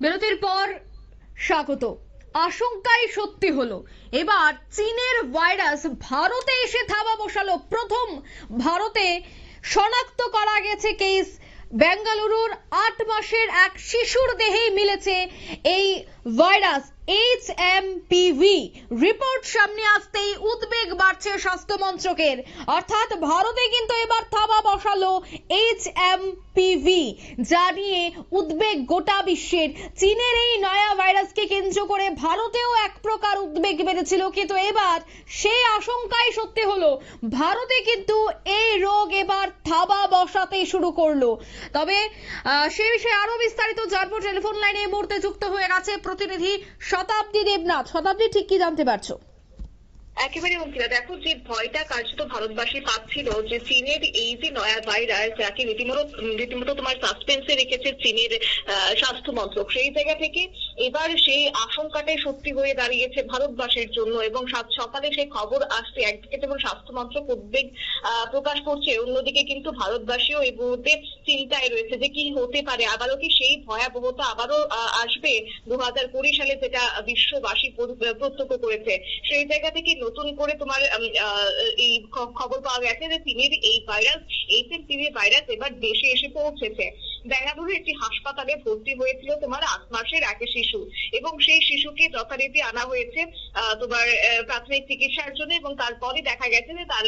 বিরতির পর স্বাগত। আশঙ্কাই সত্যি হলো। এবার চীনের ভাইরাস ভারতে এসে থাবা বসালো প্রথম। ভারতে শনাক্ত করা গেছে কেস। বেঙ্গালুরুর আট মাসের এক শিশুর দেহেই মিলেছে এই ভাইরাস। এইচ রিপোর্ট সামনে আসতেই উদ্বেগ বাড়ছে স্বাস্থ্য মন্ত্রকের অর্থাৎ ভারতে কিন্তু এবার থাবা বসালো যা নিয়ে উদ্বেগ গোটা বিশ্বের। চীনের এই নয়া ভাইরাসকে কেন্দ্র করে ভারতেও এক প্রকার উদ্বেগ বেড়েছিল, কিন্তু এবার সেই আশঙ্কাই সত্যি হলো, ভারতে কিন্তু এই রোগ এবার থাবা বসাতে শুরু করল। তবে সে বিষয়ে আরও বিস্তারিত জানব। টেলিফোন লাইনে মুহূর্তে যুক্ত হয়ে গেছে প্রতিনিধি শতাব্দী দেবনাথ, শতাব্দী ঠিক কি জানতে পারছ? একেবারে অঙ্কিতা দেখো যে ভয়টা কার্যত ভারতবাসী পাচ্ছিল যে চীনের এই যে নয়া ভাইরাস, যাকে রীতিমতো রীতিমতো তোমার সাসপেন্সে রেখেছে চীনের স্বাস্থ্য মন্ত্রক সেই জায়গা থেকে এবার সেই আশঙ্কাটাই সত্যি হয়ে দাঁড়িয়েছে ভারতবাসীর জন্য এবং সকালে সেই খবর আসছে একদিকে যেমন স্বাস্থ্য মন্ত্রক উদ্বেগ প্রকাশ করছে। অন্যদিকে কিন্তু ভারতবাসীও এই মুহূর্তে চিন্তায় রয়েছে যে কি হতে পারে। আবারও কি সেই ভয়াবহতা আবারও আসবে? দু হাজার কুড়ি সালে যেটা বিশ্ববাসী পরি- প্রত্যক্ষ করেছে, সেই জায়গা থেকে নতুন করে তোমার এই খবর পাওয়া গেছে যে চীনের এই ভাইরাস এইচ এম ভাইরাস এবার দেশে এসে পৌঁছেছে। বেঙ্গালুরু একটি হাসপাতালে ভর্তি হয়েছিল তোমার আট মাসের এক শিশু এবং সেই শিশুকে যথারীতি আনা হয়েছে তোমার প্রাথমিক চিকিৎসার জন্য এবং তারপরে দেখা গেছে যে তার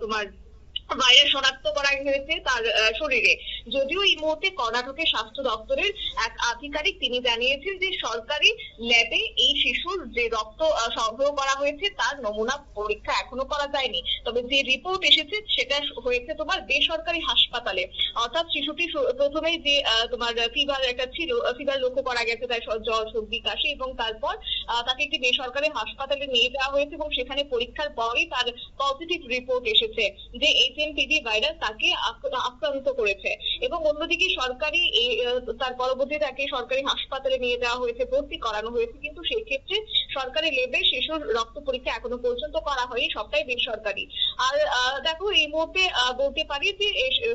তোমার ভাইরাস শনাক্ত করা হয়েছে তার শরীরে। যদিও এই মুহূর্তে কর্ণাটকের স্বাস্থ্য দপ্তরের এক আধিকারিক তিনি জানিয়েছেন যে সরকারি ল্যাবে এই শিশুর যে রক্ত সংগ্রহ করা হয়েছে তার নমুনা পরীক্ষা এখনও করা যায়নি। তবে যে রিপোর্ট এসেছে সেটা হয়েছে তোমার বেসরকারি হাসপাতালে। অর্থাৎ শিশুটি প্রথমেই যে তোমার ফিভার একটা ছিল ফিভার লক্ষ্য করা গেছে তার জ্বর, সর্দি, কাশি এবং তারপর তাকে একটি বেসরকারি হাসপাতালে নিয়ে যাওয়া হয়েছে এবং সেখানে পরীক্ষার পরই তার পজিটিভ রিপোর্ট এসেছে যে এইচএমপিভি ভাইরাস তাকে আক্রান্ত করেছে। এবং অন্যদিকে সরকারি তার পরবর্তী তাকে সরকারি হাসপাতালে নিয়ে যাওয়া হয়েছে, ভর্তি করানো হয়েছে। কিন্তু সেই ক্ষেত্রে সরকারি লেবে শিশুর রক্ত পরীক্ষা এখনও পর্যন্ত করা হয়নি, সবটাই বেসরকারি। আর দেখো এই মুহূর্তে বলতে পারি যে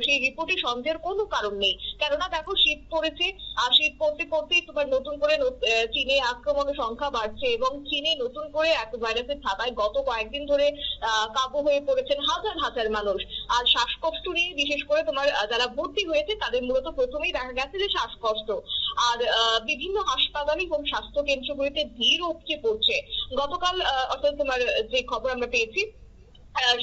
সেই রিপোর্টে সন্দেহের কোনো কারণ নেই। কেননা দেখো শীত পড়েছে, আর শীত পড়তে পড়তে তোমার নতুন করে চীনে আক্রমণের সংখ্যা বাড়ছে এবং চীনে নতুন করে এক ভাইরাসের থাবায় গত কয়েকদিন ধরে কাবু হয়ে পড়েছেন হাজার হাজার মানুষ। আর শ্বাসকষ্ট নিয়ে বিশেষ করে তোমার যারা ভর্তি হয়েছে তাদের মূলত প্রথমেই দেখা গেছে যে শ্বাসকষ্ট। আর বিভিন্ন হাসপাতাল এবং স্বাস্থ্য কেন্দ্রগুলিতে ভিড় উপচে পড়ছে। গতকাল অর্থাৎ তোমার যে খবর আমরা পেয়েছি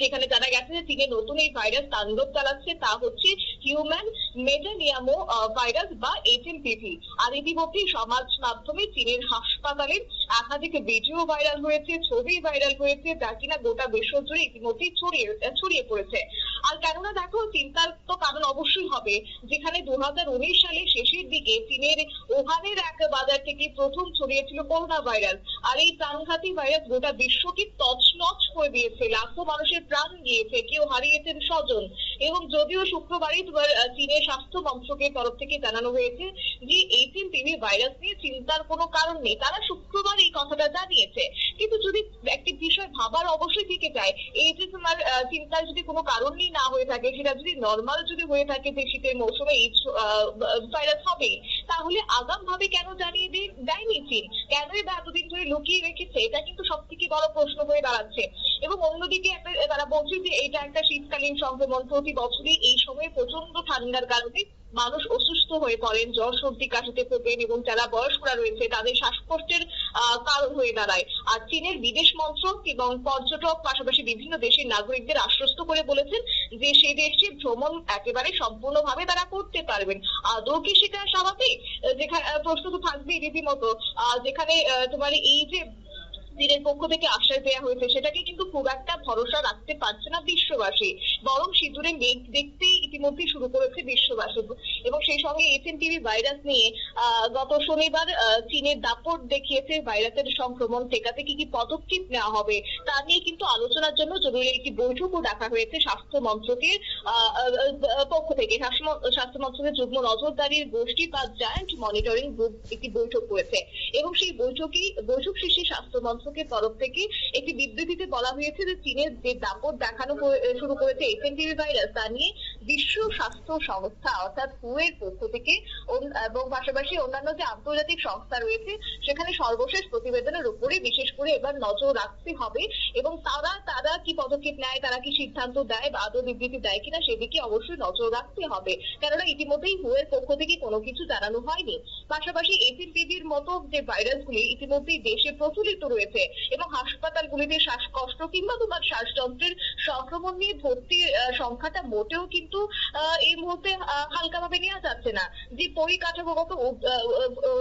সেখানে জানা গেছে যে চীনে নতুন এই ভাইরাস তাণ্ডব চালাচ্ছে। তা হচ্ছে হিউম্যান মেটানিয়ামো ভাইরাস বা এইচএমপিভি আর ইতিমধ্যেই সমাজ মাধ্যমে চীনের হাসপাতালের একাধিক ভিডিও ভাইরাল হয়েছে, ছবি ভাইরাল হয়েছে, যা কিনা গোটা বিশ্ব জুড়ে ইতিমধ্যেই ছড়িয়ে ছড়িয়ে পড়েছে। আর কেননা দেখো, চিন্তার তো কারণ অবশ্যই হবে, যেখানে দু সালে শেষের দিকে চীনের ওহানের এক বাজার থেকে প্রথম ছড়িয়েছিল করোনা ভাইরাস। আর এই প্রাণঘাতী ভাইরাস গোটা বিশ্বকে তছনছ করে দিয়েছে। লাখো মানুষের প্রাণ গিয়েছে, কেউ হারিয়েছেন স্বজন। এবং যদিও শুক্রবারই চীনের স্বাস্থ্য মন্ত্রকের তরফ থেকে জানানো হয়েছে যে এইচএম টিভি ভাইরাস নিয়ে চিন্তার কোনো কারণ নেই। তারা শুক্রবার এই কথাটা জানিয়েছে। কিন্তু যদি একটি বিষয় ভাবার অবশ্যই থেকে যায়, এই যে তোমার চিন্তার যদি কোনো কারণই না হয়ে থাকে, সেটা যদি নর্মাল যদি হয়ে থাকে যে শীতের মৌসুমে এই ভাইরাস হবে তাহলে আগাম ভাবে কেন জানিয়ে দিয়ে দেয়নি চীন? কেনই বা এতদিন ধরে লুকিয়ে রেখেছে? এটা কিন্তু সব থেকে বড় প্রশ্ন হয়ে দাঁড়াচ্ছে। এবং অন্যদিকে তারা বলছে যে এটা একটা শীতকালীন সংক্রমণ প্রতি বছরই এই সময় প্রচণ্ড ঠান্ডার কারণে মানুষ অসুস্থ হয়ে পড়েন, জ্বর, সর্দি, কাশিতে ভোগেন এবং যারা বয়স্করা রয়েছে তাদের শ্বাসকষ্টের কারণ হয়ে দাঁড়ায়। আর চীনের বিদেশ মন্ত্রক এবং পর্যটক পাশাপাশি বিভিন্ন দেশের নাগরিকদের আশ্বস্ত করে বলেছেন যে সেই দেশটি ভ্রমণ একেবারে সম্পূর্ণভাবে তারা করতে পারবেন। আদৌ কি সেটা স্বাভাবিক? যেখানে প্রশ্ন তো থাকবেই রীতিমতো? যেখানে তোমার এই যে চীনের পক্ষ থেকে আশ্বাস দেওয়া হয়েছে, সেটাকে কিন্তু খুব একটা ভরসা রাখতে পারছে না বিশ্ববাসী। বরং সিঁদুরে মেঘ দেখতেই ইতিমধ্যে শুরু করেছে বিশ্ববাসী। সেই সঙ্গে এসএনটিভি ভাইরাস নিয়ে গত শনিবার চীনের দাপট দেখিয়েছে ভাইরাসের সংক্রমণ ঠেকাতে কি কি পদক্ষেপ নেওয়া হবে তা নিয়ে কিন্তু আলোচনার জন্য জরুরি একটি বৈঠকও ডাকা হয়েছে স্বাস্থ্য মন্ত্রকের পক্ষ থেকে। স্বাস্থ্য মন্ত্রকের যুগ্ম নজরদারির গোষ্ঠী বা জয়েন্ট মনিটরিং গ্রুপ একটি বৈঠক করেছে এবং সেই বৈঠকে বৈঠক শেষে স্বাস্থ্য মন্ত্রকের তরফ থেকে একটি বিবৃতিতে বলা হয়েছে যে চীনের যে দাপট দেখানো শুরু করেছে এসএনটিভি ভাইরাস তা নিয়ে বিশ্ব স্বাস্থ্য সংস্থা, অর্থাৎ হু এর পক্ষ থেকে এবং পাশাপাশি অন্যান্য যে আন্তর্জাতিক সংস্থা রয়েছে, সেখানে সর্বশেষ প্রতিবেদনের উপরে বিশেষ করে এবার নজর রাখতে হবে এবং তারা তারা কি পদক্ষেপ নেয়, তারা কি সিদ্ধান্ত দেয় বা আদৌ বিবৃতি দেয় কিনা, সেদিকে অবশ্যই নজর রাখতে হবে। কেননা ইতিমধ্যেই হু এর পক্ষ থেকে কোনো কিছু জানানো হয়নি। পাশাপাশি এপিপিভির মতো যে ভাইরাসগুলি ইতিমধ্যেই দেশে প্রচলিত রয়েছে এবং হাসপাতালগুলিতে শ্বাসকষ্ট কিংবা তোমার শ্বাসযন্ত্রের সংক্রমণ নিয়ে ভর্তির সংখ্যাটা মোটেও কিন্তু আহ, এই মুহূর্তে আহ, হালকাভাবে নেওয়া যাচ্ছে না। যে পরিকাঠামোগত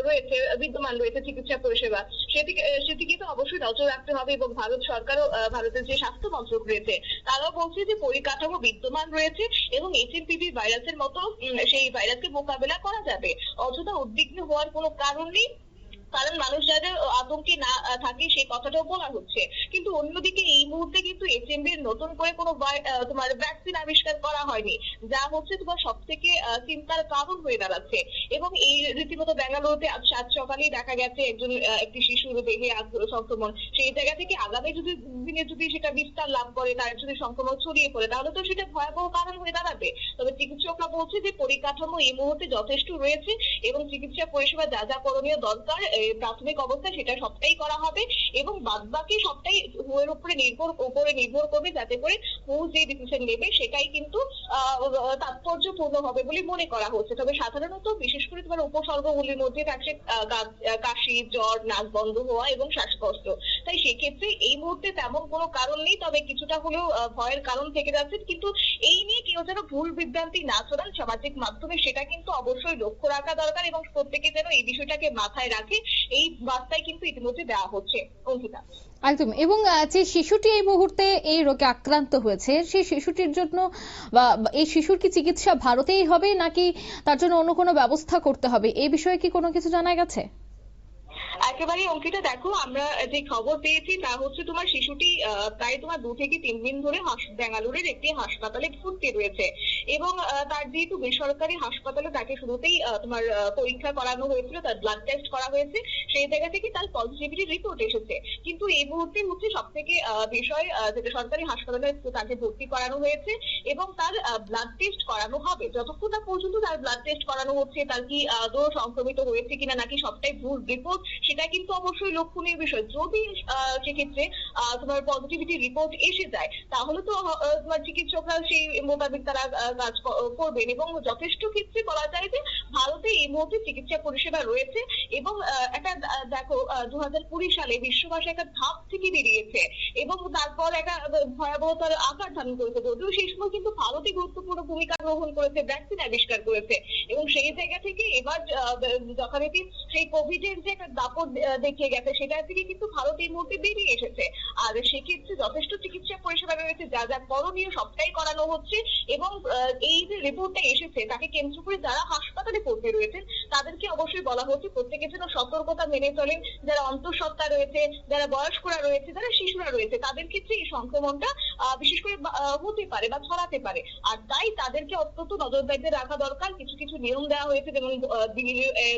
রয়েছে বিদ্যমান রয়েছে চিকিৎসা পরিষেবা সেদিকে সেদিকে তো অবশ্যই নজর রাখতে হবে এবং ভারত সরকারও ভারতের যে স্বাস্থ্য মন্ত্রক রয়েছে তারাও বলছে যে পরিকাঠামো বিদ্যমান রয়েছে এবং এইচএনপিভি ভাইরাসের মতো সেই ভাইরাসকে মোকাবেলা করা যাবে। অযথা উদ্বিগ্ন হওয়ার কোনো কারণ নেই। কারণ মানুষ যাতে আতঙ্কে না থাকে, সেই কথাটাও বলা হচ্ছে। কিন্তু অন্যদিকে এই মুহূর্তে কিন্তু এইচএমভি এর নতুন করে কোনো তোমার ভ্যাকসিন আবিষ্কার করা হয়নি, যা হচ্ছে তোমার সব থেকে চিন্তার কারণ হয়ে দাঁড়াচ্ছে। এবং এই রীতিমতো বেঙ্গালুরুতে আজ সাত সকালেই দেখা গেছে একজন একটি শিশুর দেহে সংক্রমণ। সেই জায়গা থেকে আগামী যদি দিনে যদি সেটা বিস্তার লাভ করে, তার যদি সংক্রমণ ছড়িয়ে পড়ে, তাহলে তো সেটা ভয়াবহ কারণ হয়ে দাঁড়াবে। তবে চিকিৎসকরা বলছে যে পরিকাঠামো এই মুহূর্তে যথেষ্ট রয়েছে এবং চিকিৎসা পরিষেবা যা যা করণীয় দরকার প্রাথমিক অবস্থায় সেটা সবটাই করা হবে এবং বাদ বাকি সবটাই হুয়ের উপরে নির্ভর উপরে নির্ভর করবে যাতে করে হু যে ডিসিশন নেবে সেটাই কিন্তু তাৎপর্যপূর্ণ হবে বলে মনে করা হচ্ছে। তবে সাধারণত বিশেষ করে তোমার উপসর্গগুলির মধ্যে থাকছে কাশি, জ্বর, নাক বন্ধ হওয়া এবং শ্বাসকষ্ট। তাই সেক্ষেত্রে এই মুহূর্তে তেমন কোনো কারণ নেই, তবে কিছুটা হলেও ভয়ের কারণ থেকে যাচ্ছে। কিন্তু এই নিয়ে কেউ যেন ভুল বিভ্রান্তি না ছড়ান, সামাজিক মাধ্যমে সেটা কিন্তু অবশ্যই লক্ষ্য রাখা দরকার এবং প্রত্যেকে যেন এই বিষয়টাকে মাথায় রাখে এই বার্তায় কিন্তু ইতিমধ্যে দেওয়া হচ্ছে, অঙ্কিতা। একদম। এবং যে শিশুটি এই মুহূর্তে এই রোগে আক্রান্ত হয়েছে, সেই শিশুটির জন্য বা এই শিশুর কি চিকিৎসা ভারতেই হবে নাকি তার জন্য অন্য কোনো ব্যবস্থা করতে হবে? এই বিষয়ে কি কোনো কিছু জানা গেছে? একেবারে অঙ্কিতা, দেখো আমরা যে খবর পেয়েছি তা হচ্ছে তোমার শিশুটি প্রায় তোমার দু থেকে তিন দিন ধরে বেঙ্গালুরুর একটি হাসপাতালে ভর্তি রয়েছে এবং তার যেহেতু বেসরকারি হাসপাতালে তাকে শুরুতেই তোমার পরীক্ষা করানো হয়েছিল, তার ব্লাড টেস্ট করা হয়েছে, সেই জায়গা থেকে তার পজিটিভিটি রিপোর্ট এসেছে। কিন্তু এই মুহূর্তে হচ্ছে সব থেকে বিষয় যেটা সরকারি হাসপাতালে তাকে ভর্তি করানো হয়েছে এবং তার ব্লাড টেস্ট করানো হবে। যতক্ষণ না পর্যন্ত তার ব্লাড টেস্ট করানো হচ্ছে, তার কি আদৌ সংক্রমিত হয়েছে কিনা নাকি সবটাই ভুল রিপোর্ট সেটা কিন্তু অবশ্যই লক্ষণীয় বিষয়। যদি সেক্ষেত্রে তোমার পজিটিভিটি রিপোর্ট এসে যায়, তাহলে তো তোমার চিকিৎসকরা সেই মোতাবেক তারা কাজ করবেন এবং যথেষ্ট ক্ষেত্রে বলা যায় যে ভারতে এই মুহূর্তে চিকিৎসা পরিষেবা রয়েছে এবং একটা দেখো দু হাজার কুড়ি সালে বিশ্ববাসী একটা ধাপ থেকে বেরিয়েছে এবং তারপর একটা ভয়াবহতার আকার ধারণ করেছে। যদিও সেই সময় কিন্তু ভারতই গুরুত্বপূর্ণ ভূমিকা গ্রহণ করেছে ভ্যাকসিন আবিষ্কার করেছে এবং সেই জায়গা থেকে এবার যথারীতি সেই কোভিড এর যে একটা দাপট আহ, দেখিয়ে গেছে। সেটা থেকে কিন্তু ভারত এই মুহূর্তে বেরিয়ে এসেছে। আর সেক্ষেত্রে যথেষ্ট চিকিৎসা পরিষেবা রয়েছে যা যা করণীয় সবটাই করানো হচ্ছে এবং এই যে রিপোর্টটা এসেছে তাকে কেন্দ্র করে যারা হাসপাতালে ভর্তি রয়েছেন তাদেরকে অবশ্যই বলা হচ্ছে প্রত্যেকের জন্য সতর্কতা মেনে চলেন। যারা অন্তঃসত্ত্বা রয়েছে যারা বয়স্করা রয়েছে যারা শিশুরা রয়েছে তাদের ক্ষেত্রে এই সংক্রমণটা বিশেষ করে হতে পারে বা ছড়াতে পারে। আর তাই তাদেরকে অত্যন্ত নজরদারিতে রাখা দরকার। কিছু কিছু নিয়ম দেওয়া হয়েছে যেমন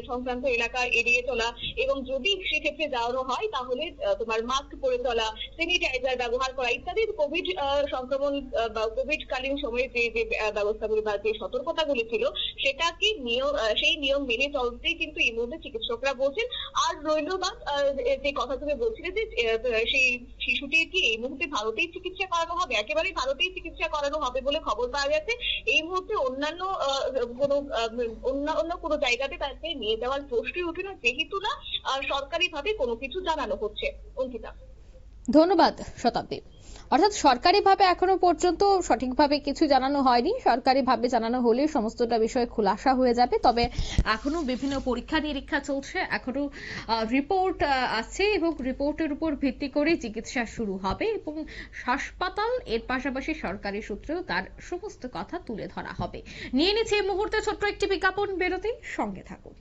সংক্রান্ত এলাকা এড়িয়ে চলা এবং যদি সেক্ষেত্রে যাওয়ানো হয়, তাহলে তোমার মাস্ক পরে চলা স্যানিটাইজার ব্যবহার করা ইত্যাদি কোভিড সংক্রমণ বা কোভিড কালীন সময়ে যে যে ব্যবস্থাগুলি বা যে সতর্কতাগুলি ছিল, সেটাকে নিয়ম সেই নিয়ম মেনে চলতেই কিন্তু এই মুহূর্তে চিকিৎসকরা বলছেন। আর রইল বা যে কথা তুমি বলছিলে যে সেই শিশুটির কি এই মুহূর্তে ভারতেই চিকিৎসা করানো হবে? একেবারেই ভারতেই চিকিৎসা করানো হবে বলে খবর পাওয়া যাচ্ছে। এই মুহূর্তে অন্যান্য কোনো অন্য অন্য কোনো জায়গাতে তাকে নিয়ে যাওয়ার প্রশ্নই ওঠে না। যেহেতু না সরকারি ভাবে কোনো কিছু জানানো হচ্ছে। অঙ্কিতা। ধন্যবাদ শতাব্দী। অর্থাৎ সরকারিভাবে এখনও পর্যন্ত সঠিকভাবে কিছু জানানো হয়নি। সরকারিভাবে জানানো হলে সমস্তটা বিষয় খোলাসা হয়ে যাবে। তবে এখনও বিভিন্ন পরীক্ষা নিরীক্ষা চলছে। এখনও রিপোর্ট আছে এবং রিপোর্টের উপর ভিত্তি করে চিকিৎসা শুরু হবে এবং হাসপাতাল, এর পাশাপাশি সরকারি সূত্রেও তার সমস্ত কথা তুলে ধরা হবে। নিয়ে নিচ্ছে এই মুহূর্তে ছোট্ট একটি বিজ্ঞাপন। বেরোতে সঙ্গে থাকুন।